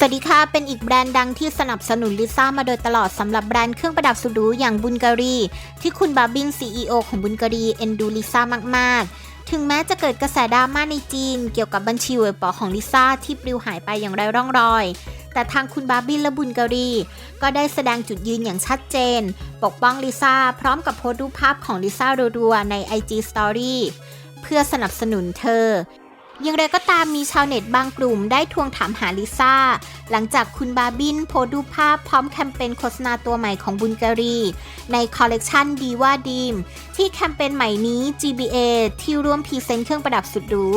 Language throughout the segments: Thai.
สวัสดีค่ะ เป็นอีกแบรนด์ดังที่สนับสนุนลิซ่ามาโดยตลอดสำหรับแบรนด์เครื่องประดับสุดหรูอย่างบุลการี ที่คุณบาบิน CEO ของบุลการีเอ็นดูลิซ่ามาก ๆ ถึงแม้จะเกิดกระแสดราม่าในจีน เกี่ยวกับบัญชีเว็บปอของลิซ่าที่ปลิวหายไปอย่างไร้ร่องรอย แต่ทางคุณบาบินและบุลการี ก็ได้แสดงจุดยืนอย่างชัดเจน ปกป้องลิซ่าพร้อมกับโพสต์รูปภาพของลิซ่ารัวๆใน IG Story เพื่อสนับสนุนเธอ อย่างไรก็ตามมีชาวเน็ตบางกลุ่มได้ทวงถามหาลิซ่า หลังจากคุณบาบินโพสต์รูปภาพพร้อมแคมเปญโฆษณาตัวใหม่ของบุลการี ในคอลเลกชันดีว่าดีม ที่แคมเปญใหม่นี้ GBA ที่ร่วมพรีเซนต์เครื่องประดับสุดหรู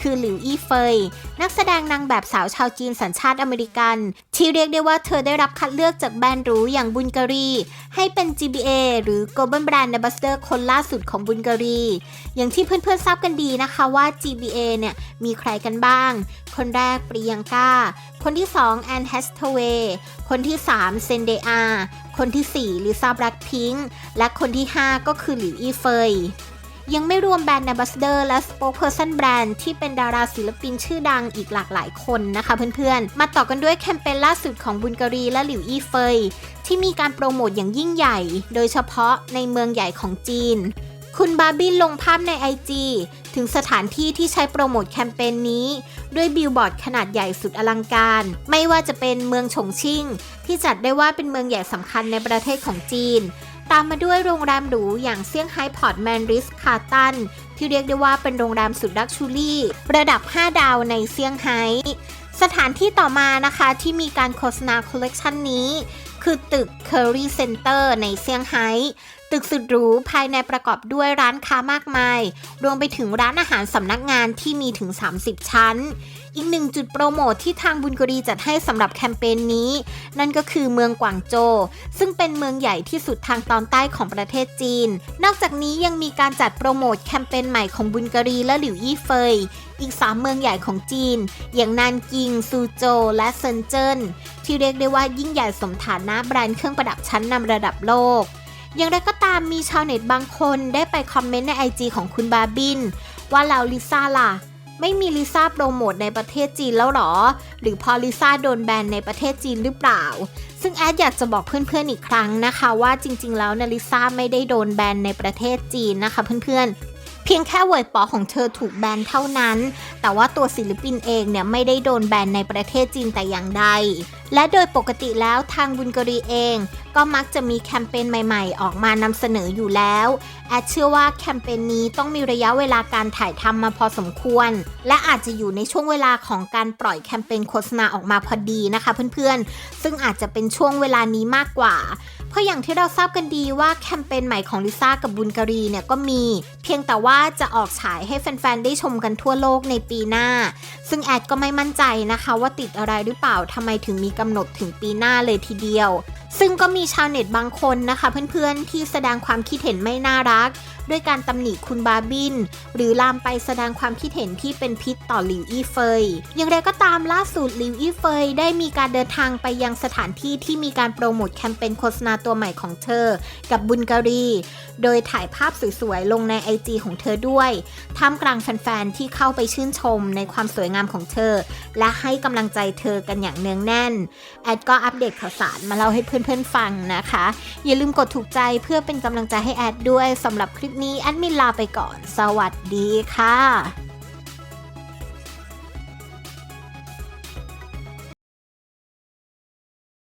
คือหลิวอี้เฟย นักแสดงนางแบบสาวชาวจีนสัญชาติอเมริกัน ที่เรียกได้ว่าเธอได้รับคัดเลือกจากแบรนด์หรูอย่างบุลการี ให้เป็น GBA หรือ Global Brand Ambassador คนล่าสุดของบุลการี อย่างที่เพื่อนๆทราบกันดีนะคะว่า GBA เนี่ยมีใครกันบ้าง คนแรกปริยังก้า คนที่2แอนแฮสเทเวย์คนที่3เซนเดอาคนที่4ลิซ่าแบล็คพิงค์และคนที่5ก็คือหลิวอี้เฟยยังไม่รวมแบรนด์ a อ b บ s สเดอร์และ Spokesperson แบรนด์ที่เป็นดาราศิลปินชื่อดังอีกหลากหลายคนนะคะเพื่อนๆ มาต่อกันด้วยแคมเปญล่าสุดของบุลการีและหลิวอี้เฟยที่มีการโปรโมทอย่างยิ่งใหญ่ โดยเฉพาะในเมืองใหญ่ของจีน คุณบาร์บี้ลงภาพใน IG ถึงสถานที่ที่ใช้โปรโมทแคมเปญนี้ ด้วยบิลบอร์ดขนาดใหญ่สุดอลังการ ไม่ว่าจะเป็นเมืองฉงชิ่ง ที่จัดได้ว่าเป็นเมืองใหญ่สำคัญในประเทศของจีน ตามมาด้วยโรงแรมหรูอย่างเซี่ยงไฮ้พอร์ตแมนริสคาร์ตันที่เรียกได้ว่าเป็นโรงแรมสุดลักชูรี่ระดับ 5 ดาวในเซี่ยงไฮ้สถานที่ต่อมานะคะที่มีการโฆษณาคอลเลกชันนี้ คือตึก Curry Center ในเซี่ยงไฮ้ตึกสุดหรูภายในประกอบด้วยร้านค้ามากมาย รวมไปถึงร้านอาหารสำนักงานที่มีถึง 30 ชั้น อีกหนึ่งจุดโปรโมทที่ทางบุญกรีจัดให้สำหรับแคมเปญนี้ นั่นก็คือเมืองกวางโจ ซึ่งเป็นเมืองใหญ่ที่สุดทางตอนใต้ของประเทศจีน นอกจากนี้ยังมีการจัดโปรโมทแคมเปญใหม่ของบุญกรีและหลิวอี้เฟย อีก 3 เมืองใหญ่ของจีน อย่างนานกิง ซูโจวและเซินเจิ้นที่เรียกได้ว่ายิ่งใหญ่สมฐานะแบรนด์เครื่องประดับชั้นนำระดับโลกอย่างไรก็ตามมีชาวเน็ตบางคนได้ไปคอมเมนต์ใน IG ของคุณบาบิน ว่าแล้วลิซ่าล่ะ ไม่มีลิซ่าโปรโมทในประเทศจีนแล้วหรอ หรือพอลิซ่าโดนแบนในประเทศจีนหรือเปล่า ซึ่งแอดอยากจะบอกเพื่อนๆอีกครั้งนะคะว่าจริงๆแล้วนะลิซ่าไม่ได้โดนแบนในประเทศจีนนะคะเพื่อนๆ เพียงแค่เวยปอของเธอถูกแบนเท่านั้น แต่ว่าตัวศิลปินเองเนี่ยไม่ได้โดนแบนในประเทศจีนแต่อย่างใด และโดยปกติแล้วทางบุญกรีเอง ก็มักจะมีแคมเปญใหม่ๆ ออกมานำเสนออยู่แล้ว แอดเชื่อว่าแคมเปญนี้ต้องมีระยะเวลาการถ่ายทำมาพอสมควร และอาจจะอยู่ในช่วงเวลาของการปล่อยแคมเปญโฆษณาออกมาพอดีนะคะเพื่อนๆ ซึ่งอาจจะเป็นช่วงเวลานี้มากกว่า เพราะอย่างที่เราทราบกันดีว่าแคมเปญใหม่ของลิซ่ากับบุญการีเนี่ยก็มี เพียงแต่ว่าจะออกฉายให้แฟนๆ ได้ชมกันทั่วโลกในปีหน้า ซึ่งแอดก็ไม่มั่นใจนะคะว่าติดอะไรหรือเปล่าทำไมถึงมีกำหนดถึงปีหน้าเลยทีเดียว ซึ่งก็มีชาวเน็ตบางคนนะคะ เพื่อนๆที่แสดงความคิดเห็นไม่น่ารัก ด้วยการตำหนิคุณบาบิน หรือลามไปแสดงความคิดเห็นที่เป็นพิษต่อหลิวอี้เฟย อย่างไรก็ตามล่าสุดหลิวอี้เฟยได้มีการเดินทางไปยังสถานที่ที่มีการโปรโมทแคมเปญโฆษณาตัวใหม่ของเธอ กับบุญการี โดยถ่ายภาพสวยๆลงใน IG ของเธอด้วยท่ามกลางแฟนๆที่เข้าไปชื่นชมในความสวยงามของเธอ และให้กำลังใจเธอกันอย่างเนืองแน่นแอดก็อัปเดตข่าวสารมาเล่าให้เพื่อเพื่อนๆฟังนะคะ อย่าลืมกดถูกใจเพื่อเป็นกำลังใจให้แอดด้วยสำหรับคลิปนี้แอดมินลาไปก่อน สวัสดีค่ะ